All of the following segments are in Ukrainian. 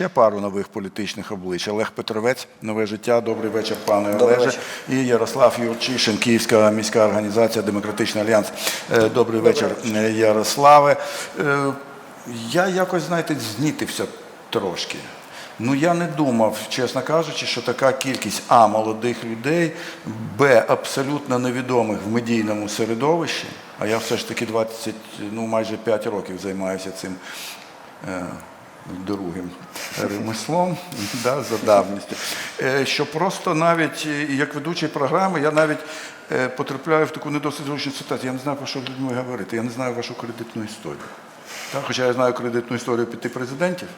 ще пару нових політичних облич. Олег Петровець, нове життя. Добрий вечір, пане Добрий Олеже. вечір. І Ярослав Юрчишин, Київська міська організація Демократичний альянс. Е, Добрий вечір, е, Ярославе. Е, Я якось, знаєте, знітився трошки. Ну я не думав, чесно кажучи, що така кількість а молодих людей, б абсолютно невідомих в медійному середовищі. А я все ж таки 20, ну майже 5 років займаюся цим другим ремеслом да, за давністю. Е, що просто навіть е, як ведучий програми, я навіть е, потрапляю в таку не досить зручну ситуацію. Я не знаю, про що людьми говорити. Я не знаю вашу кредитну історію. Так, хоча я знаю кредитну історію п'яти президентів.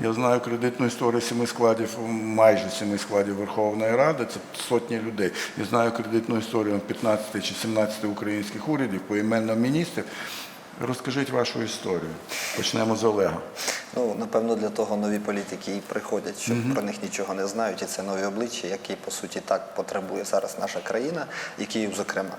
Я знаю кредитну історію семи складів, майже семи складів Верховної Ради, це сотні людей. Я знаю кредитну історію 15 чи 17 українських урядів, поіменно міністрів. Розкажіть вашу історію. Почнемо з Олега. Ну, напевно, для того нові політики і приходять, що про них нічого не знають, і це нові обличчя, які по суті так потребує зараз наша країна, і Київ, зокрема.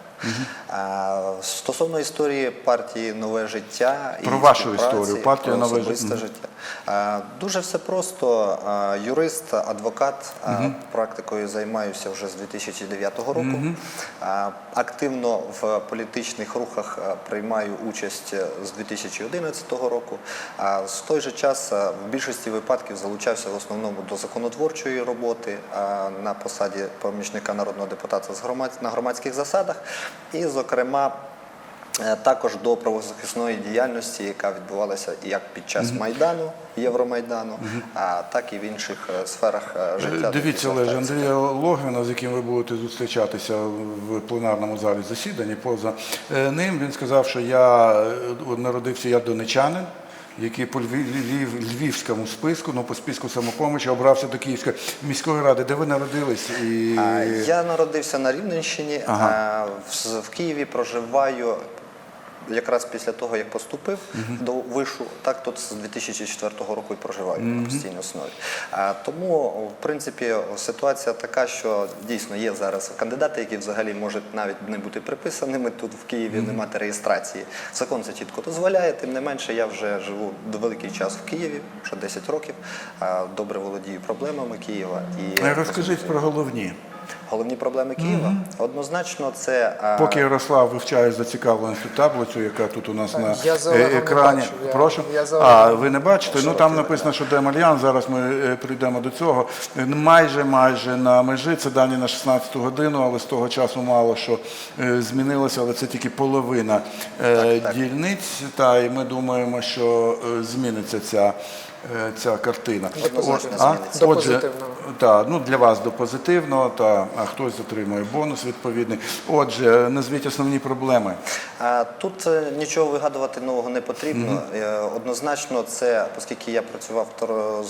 А, стосовно історії партії Нове життя Про і вашу співпраці, історію, партія про «Нове особисте життя». життя. А, дуже все просто. А, юрист, адвокат, а, практикою займаюся вже з 2009 року. А, активно в політичних рухах а, приймаю участь з 2011 року. А з той же час а, в більшості випадків залучався в основному до законотворчої роботи на посаді помічника народного депутата на громадських засадах, і, зокрема, Е, Також до правозахисної діяльності, яка відбувалася як під час Майдану, Євромайдану, а так і в інших е, сферах е, життя. Дивіться, Олеже. Андрія Логвіна, з яким ви будете зустрічатися в пленарному залі засіданні, поза е, ним він сказав, що я е, народився я донечанин. Який по Львів, Львів- львівському списку, ну по списку самопомочі обрався до Київської міської ради, де ви народились і Я народився на Рівненщині, Ага. в Києві проживаю. Якраз після того, як поступив до вишу, так тут з 2004 року і проживаю на постійній основі. А, тому, в принципі, ситуація така, що дійсно є зараз кандидати, які взагалі можуть навіть не бути приписаними. Тут в Києві не мати реєстрації. Закон це чітко дозволяє. Тим не менше, я вже живу великий час в Києві, вже 10 років. Добре володію проблемами Києва. І розкажіть про головні. Головні проблеми Києва однозначно це Поки Ярослав вивчає зацікавлену цю таблицю, яка тут у нас на екрані. Прошу. а, ви не бачите? Ну там написано, що Демальян, зараз ми е, прийдемо до цього. Е, Майже майже на межі, це дані на 16 годину, але з того часу мало що е, змінилося, але це тільки половина дільниць. Та і ми думаємо, що зміниться ця. Е, Ця картина. А? зміниться. До Отже, та, ну, для вас до позитивного, та, а хтось отримує бонус відповідний. Отже, назвіть основні проблеми. Тут е, нічого вигадувати нового не потрібно. Е, Однозначно, це оскільки я працював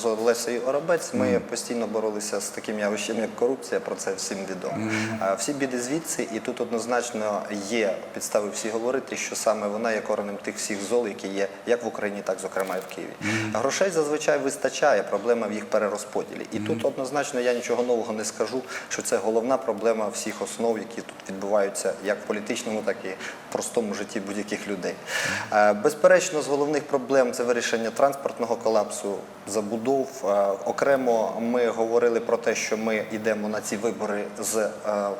з Олесею Оробець, ми постійно боролися з таким явищем, як корупція. Про це всім відомо. А Всі біди звідси, і тут однозначно є підстави всі говорити, що саме вона є коренем тих всіх зол, які є як в Україні, так зокрема і в Києві. Грошей зазвичай вистачає. Проблема в їх перерозподілі. І тут однозначно я нічого нового не скажу, що це головна проблема всіх основ, які тут відбуваються як в політичному, так і в простому житті будь-яких людей. Е, Безперечно, з головних проблем це вирішення транспортного колапсу, забудов. Е, Окремо ми говорили про те, що ми йдемо на ці вибори з е,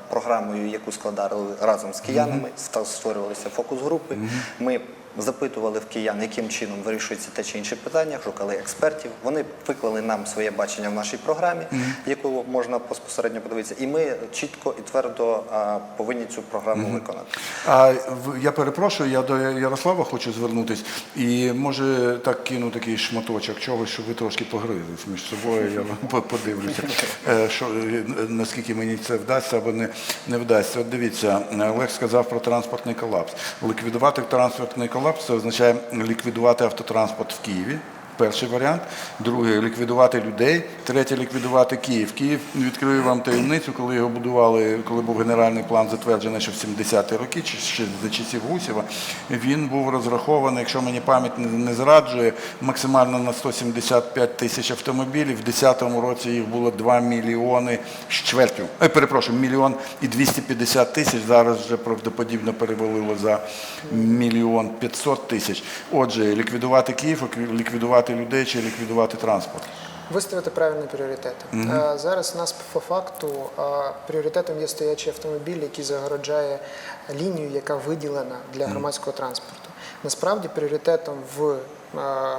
програмою, яку складали разом з киянами, створювалися фокус-групи. Ми запитували в киян, яким чином вирішується те чи інше питання, шукали експертів. Вони виклали нам своє бачення в нашій програмі, яку можна безпосередньо подивитися. І ми чітко і твердо а, повинні цю програму виконати. А я перепрошую, я до Ярослава хочу звернутись. І може так кину такий шматочок чогось, щоб ви трошки погризлись між собою. Я подивлюся, е, що, е, наскільки мені це вдасться або не, не вдасться. От дивіться, Олег сказав про транспортний колапс. Ліквідувати транспортний колапс це означає ліквідувати автотранспорт в Києві. Перший варіант. Другий ліквідувати людей. Третє ліквідувати Київ. Київ відкрию вам таємницю, коли його будували, коли був генеральний план затверджений ще в 70-ті роки, чи ще за часів Гусєва. Він був розрахований, якщо мені пам'ять не- зраджує, максимально на 175 тисяч автомобілів. В 2010 році їх було 2 мільйони з чвертю. Е, перепрошую, мільйон і 250 тисяч. Зараз вже правдоподібно перевалило за мільйон 500 тисяч. Отже, ліквідувати Київ, ліквідувати людей чи ліквідувати транспорт. Виставити правильні пріоритети. Е, Зараз у нас по факту е, пріоритетом є стоячий автомобіль, який загороджає лінію, яка виділена для громадського транспорту. Насправді пріоритетом в е,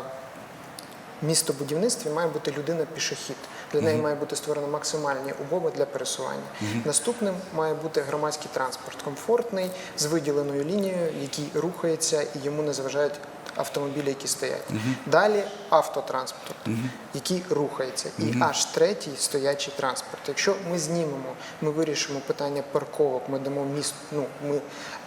містобудівництві має бути людина-пішохід. Для неї має бути створено максимальні умови для пересування. Наступним має бути громадський транспорт, комфортний, з виділеною лінією, який рухається і йому не заважають автомобілі, які стоять. Далі автотранспорт, який рухається. І аж третій стоячий транспорт. Якщо ми знімемо, ми вирішимо питання парковок, ми дамо міст, ну ми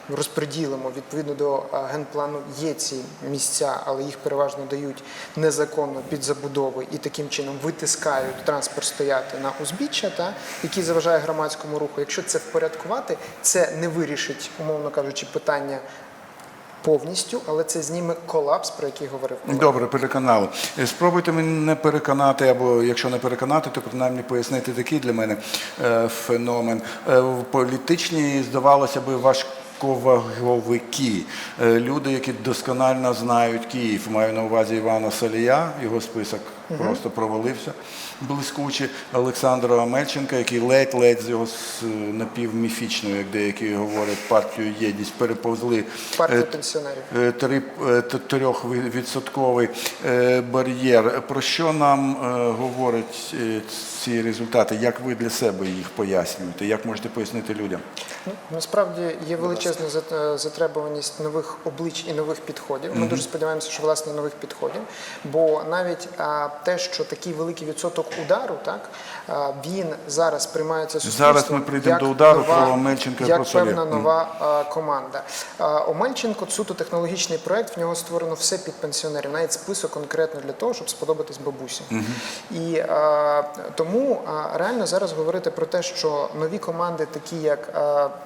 розподілимо відповідно до генплану. Є ці місця, але їх переважно дають незаконно під забудови і таким чином витискають транспорт стояти на узбіччя, та який заважає громадському руху. Якщо це впорядкувати, це не вирішить, умовно кажучи, питання. Повністю, але це зніме колапс, про який говорив. Добре, переконали. Е, Спробуйте мене переконати, або якщо не переконати, то принаймні пояснити такий для мене е, феномен. Е, В політичній, здавалося би, важковаговики, е, люди, які досконально знають Київ. Маю на увазі Івана Салія, його список просто провалився блискуче. Олександра Мельченка, який ледь-ледь з його с- напівміфічною, як деякі говорять, партію єдність переповзли партія е, пенсіонерів. Е, три- е, трьохвідсотковий е, бар'єр. Про що нам е, говорять е, ці результати? Як ви для себе їх пояснюєте? Як можете пояснити людям? Ну, насправді є величезна зат- затребуваність нових облич і нових підходів. Ми дуже сподіваємося, що власне нових підходів. Бо навіть те, що такий великий відсоток удару, так він зараз приймається суспільством. Зараз ми прийдемо до удару нова- про Омельченка як про певна нова команда. Омельченко суто технологічний проект. В нього створено все під пенсіонерів, навіть список конкретно для того, щоб сподобатись бабусі. І тому реально зараз говорити про те, що нові команди, такі як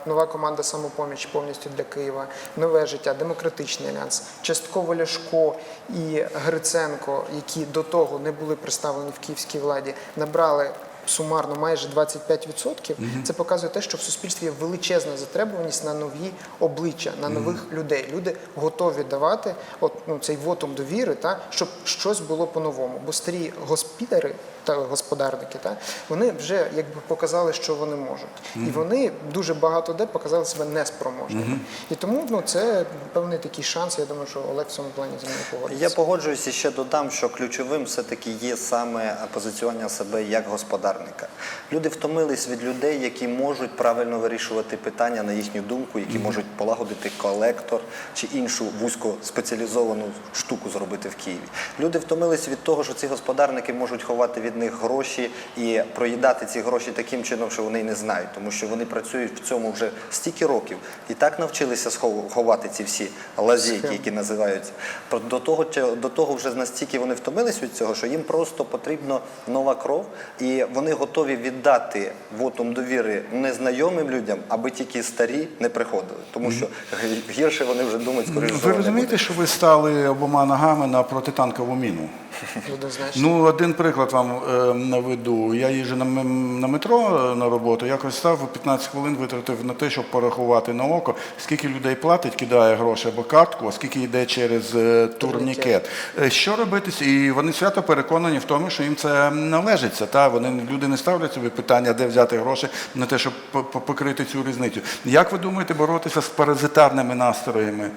нова команда самопоміч повністю для Києва, нове життя, демократичний альянс, частково Ляшко і Гриценко, які до того не були представлені в київській владі, набрали. Сумарно майже 25%, це показує те, що в суспільстві є величезна затребуваність на нові обличчя, на нових людей. Люди готові давати от, ну, цей вотум довіри, та, щоб щось було по-новому. Бо старі госпітари та господарники, та, вони вже якби показали, що вони можуть. І вони дуже багато де показали себе неспроможними. І тому ну, це певний такий шанс. Я думаю, що Олег в цьому плані зі мною погодиться. Я погоджуюся ще додам, що ключовим все-таки є саме позиціонування себе як господарника. Люди втомились від людей, які можуть правильно вирішувати питання на їхню думку, які можуть полагодити колектор чи іншу вузько спеціалізовану штуку зробити в Києві. Люди втомились від того, що ці господарники можуть ховати від них гроші і проїдати ці гроші таким чином, що вони не знають, тому що вони працюють в цьому вже стільки років і так навчилися схов- ховати ці всі лазейки, які називаються. До того, до того вже настільки вони втомились від цього, що їм просто потрібна нова кров, і вони готові віддати вотум довіри незнайомим людям, аби тільки старі не приходили. Тому що гірше вони вже думають, скоріше. Ви розумієте, що ви стали обома ногами на протитанкову міну? Ну, один приклад вам е, наведу. Я їжджу на, м- на метро е, на роботу, якось став 15 хвилин витратив на те, щоб порахувати на око, скільки людей платить, кидає гроші або картку, а скільки йде через е, турнікет. Е, Що робити? І вони свято переконані в тому, що їм це належиться. Та? Вони, люди не ставлять собі питання, де взяти гроші на те, щоб по- по- покрити цю різницю. Як ви думаєте боротися з паразитарними настроями?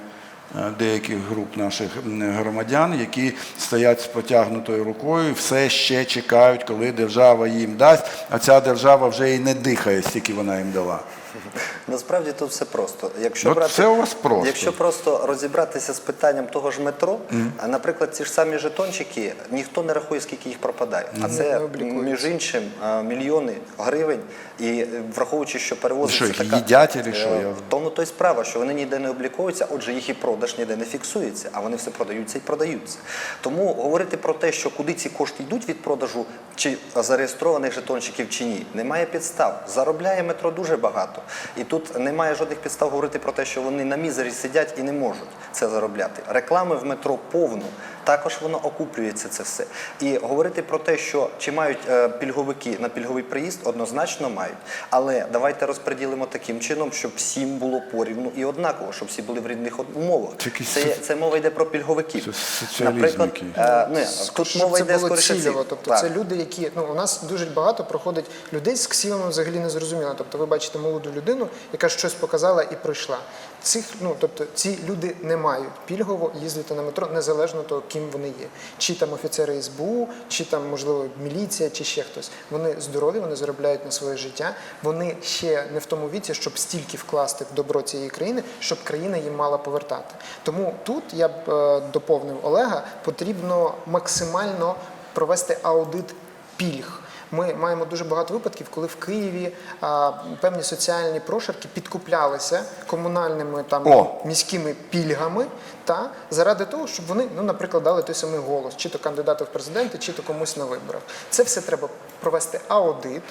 Е, деяких груп наших громадян, які стоять з потягнутою рукою, все ще чекають, коли держава їм дасть, а ця держава вже і не дихає, стільки вона їм дала. Насправді тут все просто. Якщо брати, це у вас просто. Якщо просто розібратися з питанням того ж метро, а, наприклад, ці ж самі жетончики, ніхто не рахує, скільки їх пропадає. А це, між іншим, мільйони гривень. І е, враховуючи, що перевозиться Що, їх така... їдять що? Е, Я- В тому то й справа, що вони ніде не обліковуються, отже, їх і продаж ніде не фіксується, а вони все продаються і продаються. Тому говорити про те, що куди ці кошти йдуть від продажу чи зареєстрованих жетончиків чи ні, немає підстав. Заробляє метро дуже багато. І тут немає жодних підстав говорити про те, що вони на мізері сидять і не можуть це заробляти. Реклами в метро повно. Також воно окуплюється це все. І говорити про те, що чи мають е, пільговики на пільговий приїзд, однозначно мають. Але давайте розподілимо таким чином, щоб всім було порівну і однаково, щоб всі були в рідних умовах. Це Це, мова йде про пільговиків. Це Наприклад, е, не, тут мова це йде скоріше цільово. Тобто так. це люди, які ну у нас дуже багато проходить людей з ксівами взагалі не зрозуміло. Тобто, ви бачите молоду людину, яка щось показала і пройшла. Цих ну тобто ці люди не мають пільгово їздити на метро незалежно того, ким вони є. Чи там офіцери СБУ, чи там можливо міліція, чи ще хтось. Вони здорові, вони заробляють на своє життя. Вони ще не в тому віці, щоб стільки вкласти в добро цієї країни, щоб країна їм мала повертати. Тому тут я б е, доповнив Олега, потрібно максимально провести аудит пільг. Ми маємо дуже багато випадків, коли в Києві а, певні соціальні прошарки підкуплялися комунальними там О! міськими пільгами, та заради того, щоб вони, ну, наприклад, дали той самий голос, чи то кандидату в президенти, чи то комусь на виборах. Це все треба провести аудит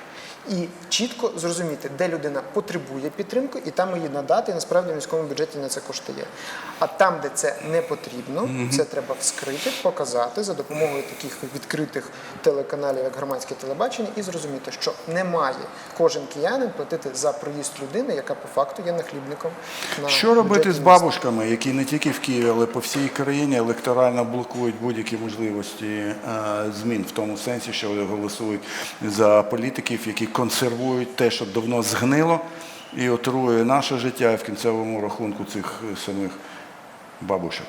і чітко зрозуміти, де людина потребує підтримки, і там її надати. І насправді в міському бюджеті на це кошти є. А там, де це не потрібно, це треба вскрити, показати за допомогою таких відкритих телеканалів, як громадське телебачення, і зрозуміти, що не має кожен киянин платити за проїзд людини, яка по факту є нахлібником. На Що робити з бабушками, які не тільки в Києві, але по всій країні електорально блокують будь-які можливості е, змін в тому сенсі, що вони голосують за політиків, які консервують те, що давно згнило, і отрує наше життя і в кінцевому рахунку цих е, самих бабушек.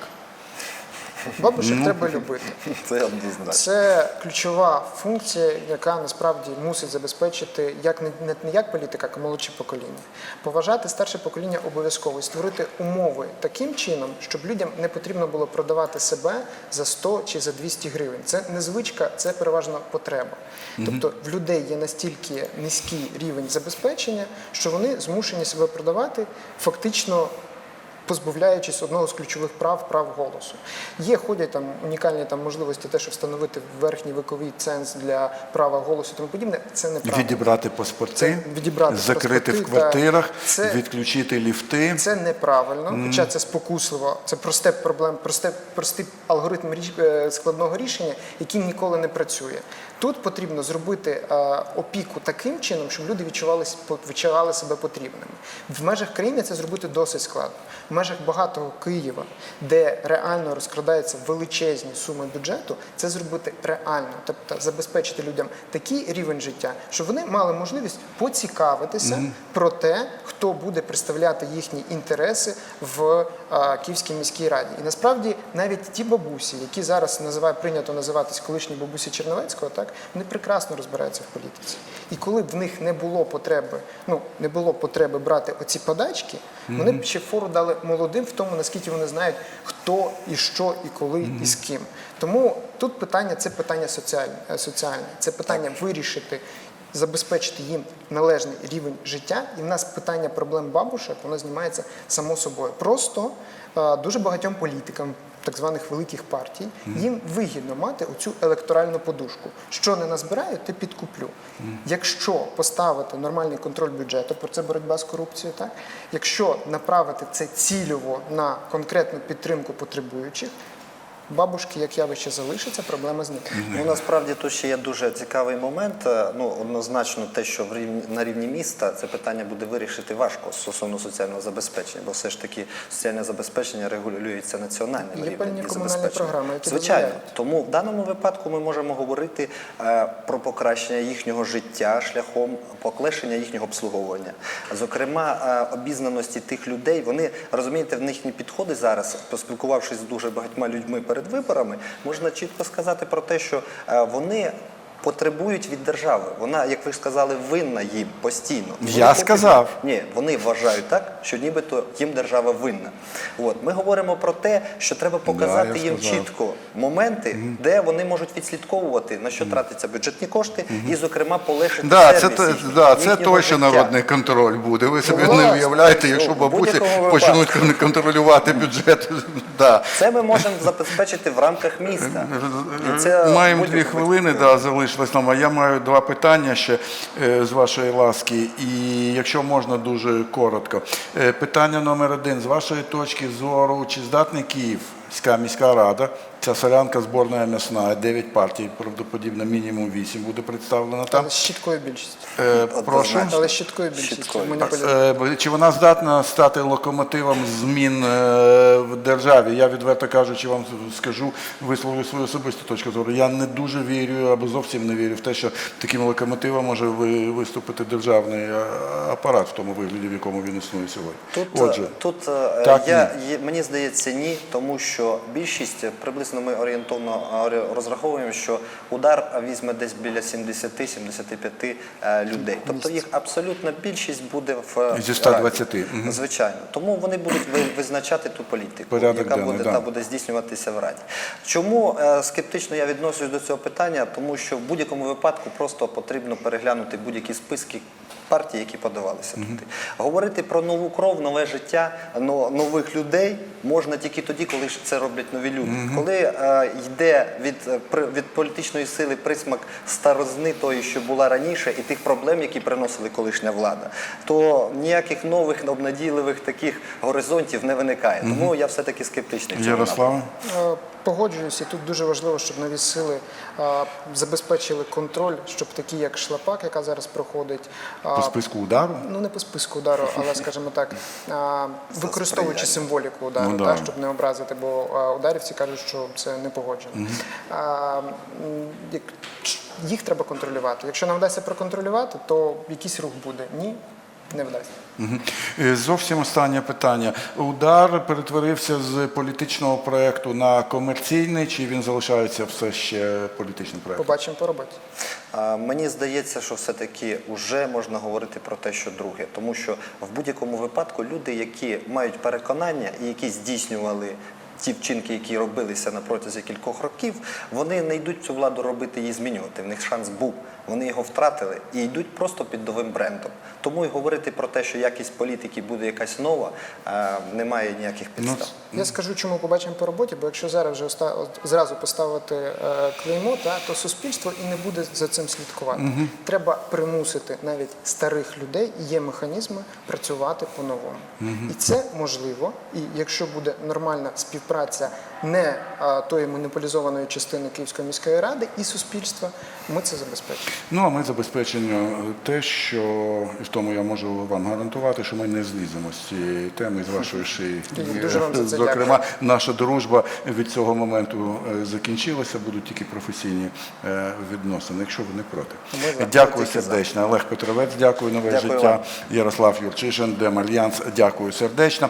Бабушек Ну, треба любити. Це однозначно. Це ключова функція, яка насправді мусить забезпечити як не, не, не як політика, а молодші покоління. Поважати старше покоління обов'язково і створити умови таким чином, щоб людям не потрібно було продавати себе за 100 чи за 200 гривень. Це не звичка, це переважно потреба. Тобто в людей є настільки низький рівень забезпечення, що вони змушені себе продавати фактично позбавляючись одного з ключових прав прав голосу. Є ходять там унікальні там можливості, те, що встановити верхній віковий ценз для права голосу і тому подібне. Це неправда. Відібрати паспорти, Це відібрати закрити в паспорти, та квартирах, це- відключити ліфти. Це неправильно, хоча це спокусливо. Це просте проблем, просте, простий алгоритм ріш- е, складного рішення, який ніколи не працює. Тут потрібно зробити е, опіку таким чином, щоб люди відчували, відчували себе потрібними. В межах країни це зробити досить складно. Межах багатого Києва, де реально розкрадаються величезні суми бюджету, це зробити реально, тобто забезпечити людям такий рівень життя, щоб вони мали можливість поцікавитися про те, хто буде представляти їхні інтереси в Київській міській раді. І насправді навіть ті бабусі, які зараз називають прийнято називатись колишні бабусі Черновецького, так вони прекрасно розбираються в політиці. І коли б в них не було потреби, ну не було потреби брати оці подачки, вони б ще фору дали молодим в тому, наскільки вони знають, хто і що, і коли, і з ким. Тому тут питання це питання соціальне, соціальне. це питання вирішити забезпечити їм належний рівень життя. І в нас питання проблем бабушек воно знімається само собою. Просто е, дуже багатьом політикам. Так званих великих партій їм вигідно мати оцю електоральну подушку. Що не назбираю, те підкуплю. Якщо поставити нормальний контроль бюджету, про це боротьба з корупцією, так якщо направити це цільово на конкретну підтримку потребуючих, бабушки як явище залишиться, проблема зникне. Ну насправді тут ще є дуже цікавий момент. Е, Ну однозначно, те, що в рівні на рівні міста це питання буде вирішити важко стосовно соціального забезпечення, бо все ж таки соціальне забезпечення регулюється національним Є рівнем певні і комунальні програми, які звичайно. дозволяють. Тому в даному випадку ми можемо говорити е, про покращення їхнього життя шляхом поклешення їхнього обслуговування. Зокрема, е, обізнаності тих людей, вони розумієте, в їхні підходи зараз, поспілкувавшись з дуже багатьма людьми перед виборами, можна чітко сказати про те, що е, вони. Потребують від держави. Вона, як ви сказали, винна їм постійно. Вони Я хочуть- сказав. ні, вони вважають так, що нібито їм держава винна. От ми говоримо про те, що треба показати я їм сказав. чітко моменти, де вони можуть відслідковувати на що тратяться бюджетні кошти, і, зокрема, полегшити Да, це, сервіс їхнього- да, це точно народний контроль буде. Ви собі не уявляєте, якщо Ну, бабусі почнуть кон- контролювати бюджет. Да. Це ми можемо забезпечити в рамках міста. Це Маємо дві хвилини, да, залишилось нам. А я маю два питання ще е, з вашої ласки. І якщо можна дуже коротко. Е, Питання номер один. З вашої точки зору, чи здатний Київська міська рада, ця солянка зборна м'ясна, 9 партій, правдоподібно, мінімум 8 буде представлено там. Але з чіткою більшістю. Е, прошу. Але з чіткою більшістю. Е, Чи вона здатна стати локомотивом змін е, в державі? Я відверто кажучи, вам скажу, висловлю свою особисту точку зору. Я не дуже вірю або зовсім не вірю в те, що таким локомотивом може ви- виступити державний апарат в тому вигляді, в якому він існує сьогодні. Тут, Отже, тут так, я, є- мені здається, ні, тому що більшість е, приблизно ми орієнтовно е, розраховуємо, що удар візьме десь біля 70-75 е, людей. Тобто їх абсолютна більшість буде в е, Зі 120. Звичайно. Тому вони будуть ви- визначати ту політику, Порядок яка буде, да. та буде здійснюватися в Раді. Чому е, скептично я відношусь до цього питання? Тому що в будь-якому випадку просто потрібно переглянути будь-які списки. Партій, які подавалися туди. Говорити про нову кров, нове життя, но- нових людей можна тільки тоді, коли ж це роблять нові люди. Коли е, йде від, е, від політичної сили присмак старозни тої, що була раніше, і тих проблем, які приносили колишня влада, то ніяких нових обнадійливих таких горизонтів не виникає. Тому я все-таки скептичний в цьому. Ярослава? Погоджуюсь, і тут дуже важливо, щоб нові сили е, забезпечили контроль, щоб такі, як Шлапак, яка зараз проходить, е, По списку удару? ну не по списку удару, але скажімо так, е, використовуючи символіку удару, Ну, та, щоб не образити, бо ударівці кажуть, що це не погоджено. А, як- їх треба контролювати. Якщо нам вдасться проконтролювати, то якийсь рух буде. Ні, не вдасться. Е, Зовсім останнє питання. Удар перетворився з політичного проєкту на комерційний, чи він залишається все ще політичним проєктом? Побачимо по роботі. Мені здається, що все-таки вже можна говорити про те, що друге, тому що в будь-якому випадку люди, які мають переконання і які здійснювали. Ті вчинки, які робилися на протязі кількох років, вони не йдуть цю владу робити і змінювати. В них шанс був. Вони його втратили і йдуть просто під новим брендом. Тому і говорити про те, що якість політики буде якась нова, е, немає ніяких Ну, підстав. Я скажу, чому побачимо по роботі, бо якщо зараз вже зразу поставити е, клеймо, та, то суспільство і не буде за цим слідкувати. Треба примусити навіть старих людей, і є механізми працювати по-новому. І це можливо. І якщо буде нормальна співпраця не а, тої монополізованої частини Київської міської ради і суспільства, ми це забезпечимо. Ну а ми забезпечення те, що і в тому я можу вам гарантувати, що ми не зліземо з цієї теми з вашої шиї. Дуже вам за це Зокрема, наша дружба від цього моменту е, закінчилася. Будуть тільки професійні е, відносини, якщо ви не проти. Ми. Дякую сердечно. Олег Петровець, дякую нове Дякую життя. вам. Ярослав Юрчишин, Демальянс, дякую сердечно.